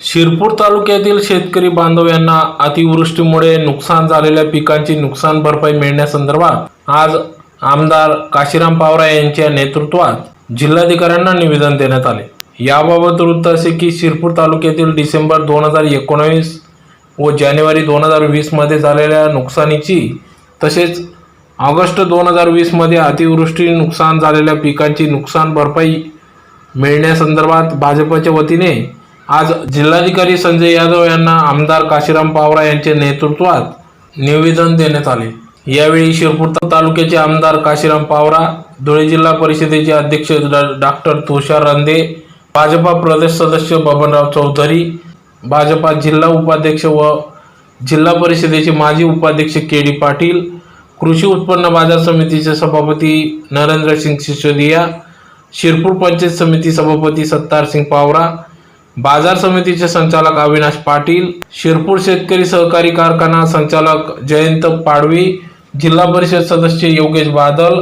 शिरपूर तालुक्यातील शेतकरी बांधव यांना अतिवृष्टीमुळे नुकसान झालेल्या पिकांची नुकसान भरपाई मिळण्यासंदर्भात आज आमदार काशीराम पावरा यांच्या नेतृत्वात जिल्हाधिकाऱ्यांना निवेदन देण्यात आले. याबाबत वृत्त असे की शिरपूर तालुक्यातील डिसेंबर दोन हजार एकोणावीस व जानेवारी दोन हजार वीसमध्ये झालेल्या नुकसानीची तसेच ऑगस्ट दोन हजार वीसमध्ये अतिवृष्टी नुकसान झालेल्या पिकांची नुकसान भरपाई मिळण्यासंदर्भात भाजपच्या वतीने आज जिल्हाधिकारी संजय यादव यांना आमदार काशीराम पावरा यांच्या नेतृत्वात निवेदन देण्यात आले. यावेळी शिरपूर तालुक्याचे आमदार काशीराम पावरा धुळे जिल्हा परिषदेचे अध्यक्ष डॉक्टर तुषार रंदे भाजपा प्रदेश सदस्य बबनराव चौधरी भाजपा जिल्हा उपाध्यक्ष व जिल्हा परिषदेचे माजी उपाध्यक्ष के डी पाटील कृषी उत्पन्न बाजार समितीचे सभापती नरेंद्र सिंग सिसोदिया शिरपूर पंचायत समिती सभापती सत्तार सिंग पावरा बाजार समितीचे संचालक अविनाश पाटील शिरपूर शेतकरी सहकारी कारखाना संचालक जयंत पाडवी जिल्हा परिषद सदस्य योगेश बादल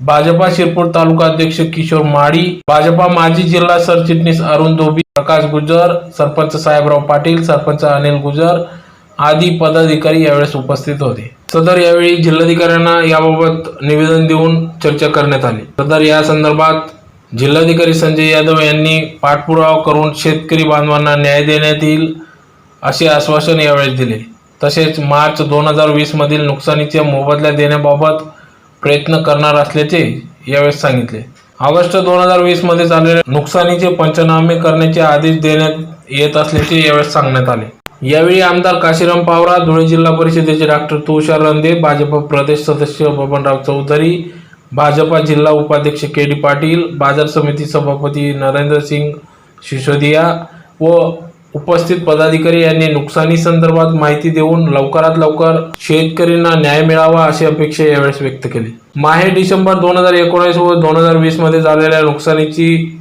भाजपा शिरपूर तालुका अध्यक्ष किशोर माळी भाजपा माजी जिल्हा सरचिटणीस अरुण धोबी प्रकाश गुजर सरपंच साहेबराव पाटील सरपंच अनिल गुजर आदी पदाधिकारी यावेळेस उपस्थित होते. सदर यावेळी जिल्हाधिकाऱ्यांना याबाबत निवेदन देऊन चर्चा करण्यात आली. सदर या संदर्भात जिल्हाधिकारी संजय यादव यांनी पाठपुरावा करून शेतकरी बांधवांना न्याय देण्यात येईल असे आश्वासन यावेळी दिले. तसेच मार्च दोन हजार वीसमधील नुकसानीच्या मोबदल्या देण्याबाबत प्रयत्न करणार असल्याचे यावेळेस सांगितले. ऑगस्ट दोन हजार वीसमध्ये झालेल्या नुकसानीचे पंचनामे करण्याचे आदेश देण्यात येत असल्याचे यावेळेस सांगण्यात आले. यावेळी आमदार काशीराम पावरा धुळे जिल्हा परिषदेचे डॉक्टर तुषार रंदे भाजप प्रदेश सदस्य बबनराव चौधरी भाजपा जिल्हा उपाध्यक्ष के डी पाटील बाजार समिती सभापती नरेंद्र सिंग सिसोदिया व उपस्थित पदाधिकारी यांनी नुकसानी संदर्भात माहिती देऊन लवकरात लवकर शेतकऱ्यांना न्याय मिळावा अशी अपेक्षा यावेळेस व्यक्त केली. माहे डिसेंबर दोन हजार एकोणीस व दोन हजार वीसमध्ये झालेल्या नुकसानीची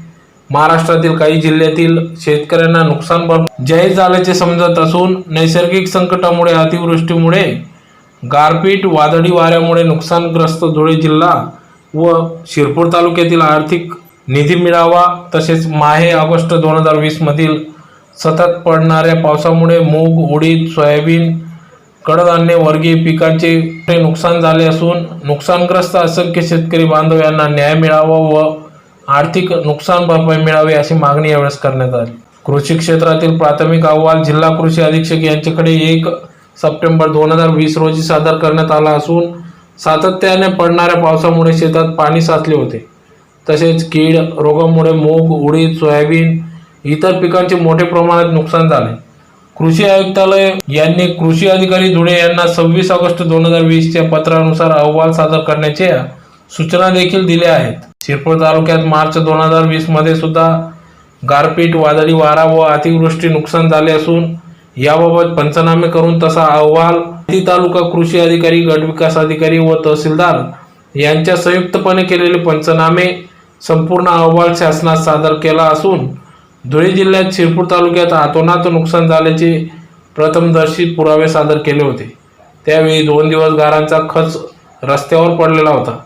महाराष्ट्रातील काही जिल्ह्यातील शेतकऱ्यांना नुकसान भर जाहीर झाल्याचे समजत असून नैसर्गिक संकटामुळे अतिवृष्टीमुळे गारपीट वादळी वाऱ्यामुळे नुकसानग्रस्त धुळे जिल्हा व शिरपूर तालुक्यातील आर्थिक निधी मिळावा तसेच माहे ऑगस्ट दोन हजार वीसमधील सतत पडणाऱ्या पावसामुळे मूग उडीद सोयाबीन कडधान्य वर्गीय पिकांचे नुकसान झाले असून नुकसानग्रस्त असंख्य शेतकरी बांधव यांना न्याय मिळावा व आर्थिक नुकसान भरपाई मिळावी अशी मागणी यावेळेस करण्यात आली. कृषी क्षेत्रातील प्राथमिक अहवाल जिल्हा कृषी अधीक्षक यांच्याकडे एक सप्टेंबर दोन हजार वीस रोजी सादर करण्यात आला असून सातत्याने पडणाऱ्या पावसामुळे शेतात पाणी साचले होते. तसेच कीड रोगामुळे मूग उडीद सोयाबीन इतर पिकांचे मोठ्या प्रमाणात नुकसान झाले. कृषी आयुक्तालय यांनी कृषी अधिकारी धुळे यांना सव्वीस ऑगस्ट दोन हजार वीसच्या पत्रानुसार अहवाल सादर करण्याच्या सूचना देखील दिल्या आहेत. शिरपूर तालुक्यात मार्च दोन हजार वीसमध्ये सुद्धा गारपीट वादळी वारा व अतिवृष्टी नुकसान झाले असून याबाबत पंचनामे करून तसा अहवाल तालुका कृषी अधिकारी गट विकास अधिकारी व तहसीलदार यांच्या संयुक्तपणे केलेले पंचनामे संपूर्ण अहवाल शासनात सादर केला असून धुळे जिल्ह्यात शिरपूर तालुक्यात हातोनात नुकसान झाल्याचे प्रथमदर्शी पुरावे सादर केले होते. त्यावेळी दोन दिवस गारांचा खच रस्त्यावर पडलेला होता.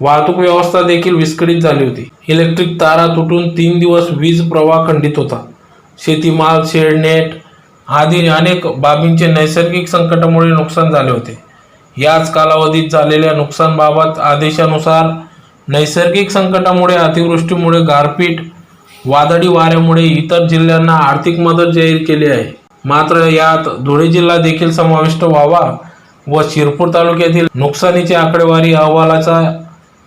वाहतूक व्यवस्था देखील विस्कळीत झाली होती. इलेक्ट्रिक तारा तुटून तीन दिवस वीज प्रवाह खंडित होता. शेतीमाल शेडनेट आदी अनेक बाबींचे नैसर्गिक संकटामुळे नुकसान झाले होते. याच कालावधीत झालेल्या नुकसानबाबत आदेशानुसार नैसर्गिक संकटामुळे अतिवृष्टीमुळे गारपीट वादळी वाऱ्यामुळे इतर जिल्ह्यांना आर्थिक मदत जाहीर केली आहे. मात्र यात धुळे जिल्हा देखील समाविष्ट व्हावा व शिरपूर तालुक्यातील नुकसानीची आकडेवारी अहवालाचा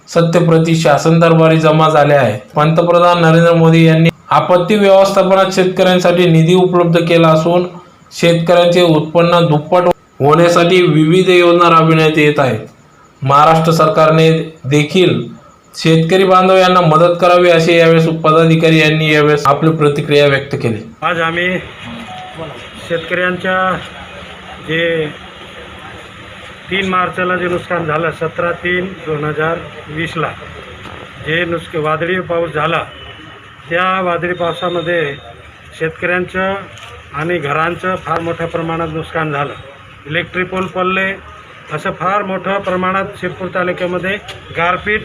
सत्यप्रती शासन दरबारी जमा झाल्या आहेत. पंतप्रधान नरेंद्र मोदी यांनी आपत्ती व्यवस्थापनात शेतकऱ्यांसाठी निधी उपलब्ध केला असून शेतकऱ्यांचे उत्पन्न दुप्पट होण्यासाठी विविध योजना राबविण्यात येत आहेत. महाराष्ट्र सरकारने देखील शेतकरी बांधव यांना मदत करावी असे यावेळेस पदाधिकारी यांनी यावेळेस आपली प्रतिक्रिया व्यक्त केली. आज आम्ही शेतकऱ्यांच्या जे तीन मार्चला जे नुकसान झालं सतरा तीन दोन हजार वीसला जे नुसके वादळी पाऊस झाला त्या वादळी पावसामध्ये शेतकऱ्यांचं आणि घरांचं फार मोठ्या प्रमाणात नुकसान झालं. इलेक्ट्रिक पोल पडले. असं फार मोठ्या प्रमाणात शिरपूर तालुक्यामध्ये गारपीट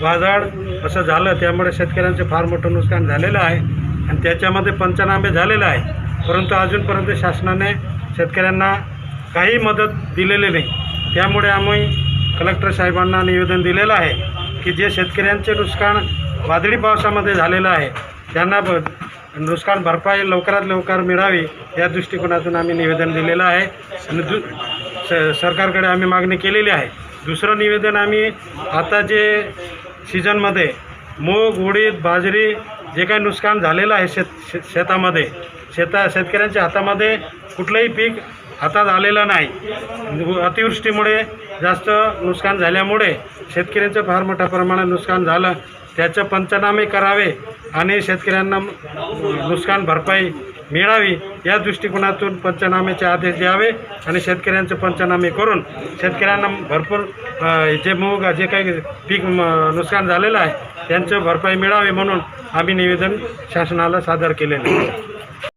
वादळ असं झालं. त्यामुळे शेतकऱ्यांचं फार मोठं नुकसान झालेलं आहे आणि त्याच्यामध्ये पंचनामे झालेलं आहे. परंतु अजूनपर्यंत शासनाने शेतकऱ्यांना काही मदत दिलेली नाही. त्यामुळे आम्ही कलेक्टर साहेबांना निवेदन दिलेलं आहे की जे शेतकऱ्यांचे नुकसान वादळी पावसामध्ये झालेलं आहे. त्यांना ब नुकसान भरपाई लवकरात लवकर मिळावी या दृष्टिकोनातून आम्ही निवेदन दिलेलं आहे. आणि दु स सरकारकडे आम्ही मागणी केलेली आहे. दुसरं निवेदन आम्ही आता जे सीझनमध्ये मूग उडीद बाजरी जे काही नुकसान झालेलं आहे शेत शे शेतामध्ये शेता शेतकऱ्यांच्या हातामध्ये कुठलंही पीक हातात आलेलं नाही. अतिवृष्टीमुळे जास्त नुकसान झाल्यामुळे शेतकऱ्यांचं फार मोठ्या प्रमाणात नुकसान झालं. त्याचं पंचनामे करावे आणि शेतकऱ्यांना नुकसान भरपाई मिळावी या दृष्टिकोनातून पंचनाम्याचे आदेश द्यावे आणि शेतकऱ्यांचे पंचनामे करून शेतकऱ्यांना भरपूर जे मूग जे काही पीक म, नुकसान झालेलं आहे त्यांचं भरपाई मिळावी म्हणून आम्ही निवेदन शासनाला सादर केलेलं आहे.